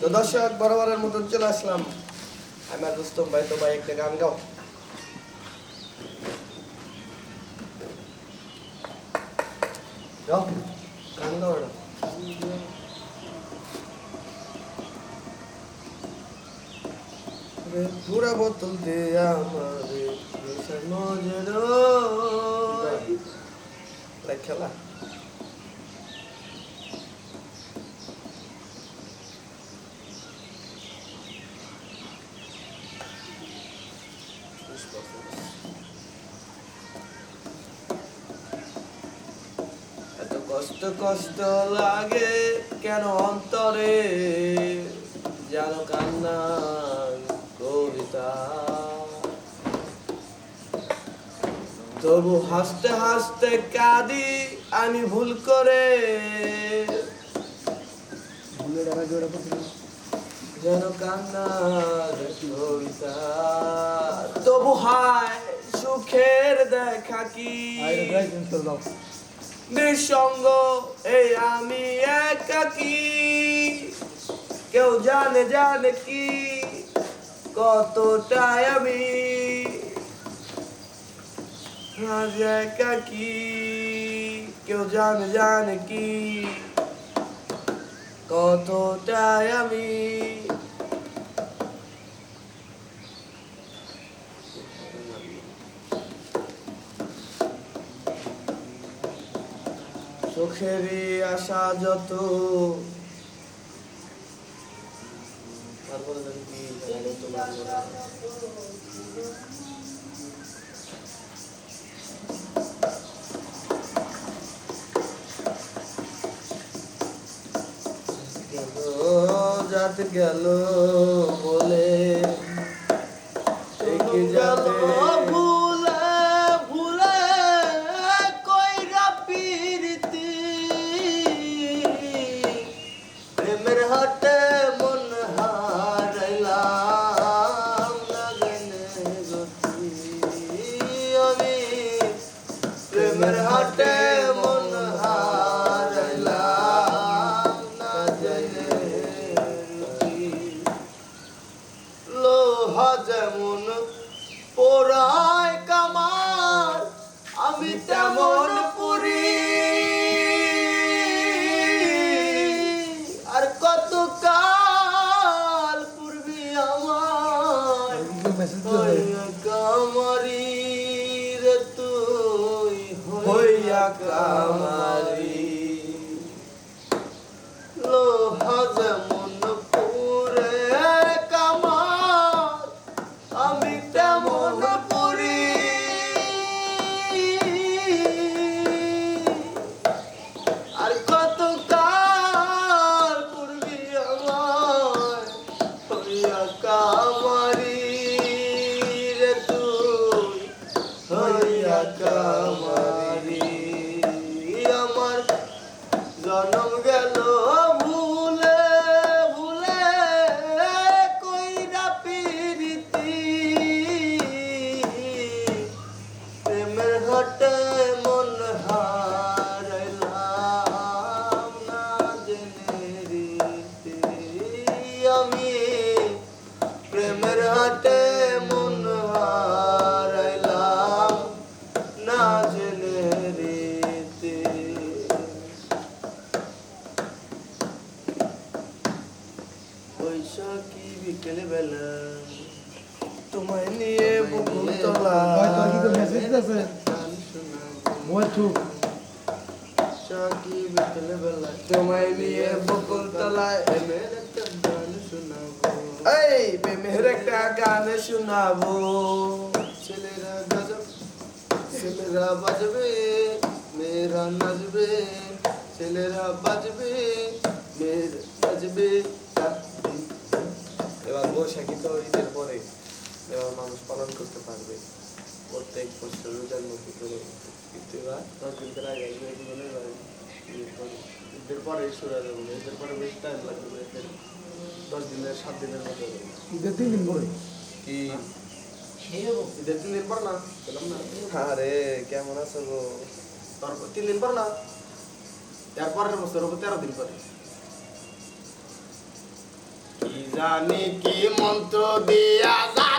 তো দর্শক বরাবরের মতন চলে আসলাম। আমার রুস্তম ভাই তো ভাই একটা গান গাও। গান গাও পুরা বোতল দে আমারে খেলা। কষ্ট কষ্ট লাগে কেন অন্তরে? যেন কান্নার কবিতা। তবু হাসতে হাসতে কাঁদি আমি ভুল করে। যেন কান্নার কবিতা। তবু হায় সুখের দেখা কি? নিঃসঙ্গ, এই আমি একাকি কেউ জানে জানে কি? কতটাই আমি একাকি কেউ জানে জানে কি? কতটাই আমি চোখেরই আশা যত। জাত গেল বলে প্রেমের হাটে মন হারাইলাম না জেনে লোহা যেমন পোড়ায় কামার আমি তেমন কামারি লোহা যেমন পুরে কামার, আমি তেমন পুরি আর কত কাল পূর্বি আমার হইয়া কামারি রে তুই হইয়া কামারি বৈশাখী বিকেল বেলা তোমায় নিয়ে বুকুল তোলা। বৈশাখী বিকেল বেলা তোমায় নিয়ে বকুল তলায় প্রেমের একটা গান শোনাবো। এই প্রেমের একটা গান শোনাবো। ছেলেরা গজব ছেলেরা বাজবে মেয়েরা নাচবে। ছেলেরা বাজবে মেয়েরা নাচবে। এবার বৈশাখী তো ঈদের পরে এবার মানুষ পালন করতে পারবে। প্রত্যেক বছর রোজার মধ্যে করে কিন্তু এবার দশ দিন ধরে আগে ঈদের পরে। ঈদের পরে শুরু হয়ে যাবে ঈদের পরে বেশি টাইম লাগবে দশ দিনের সাত দিনের মধ্যে ঈদের তিন দিন পরে? কি? ঈদের তিন দিন পর না? পেলাম না। আরে কেমন আছো গো? তারপর তিন দিন পর না? তারপরের বছর তেরো দিন পরে। জানি কি মন্ত্র দিয়া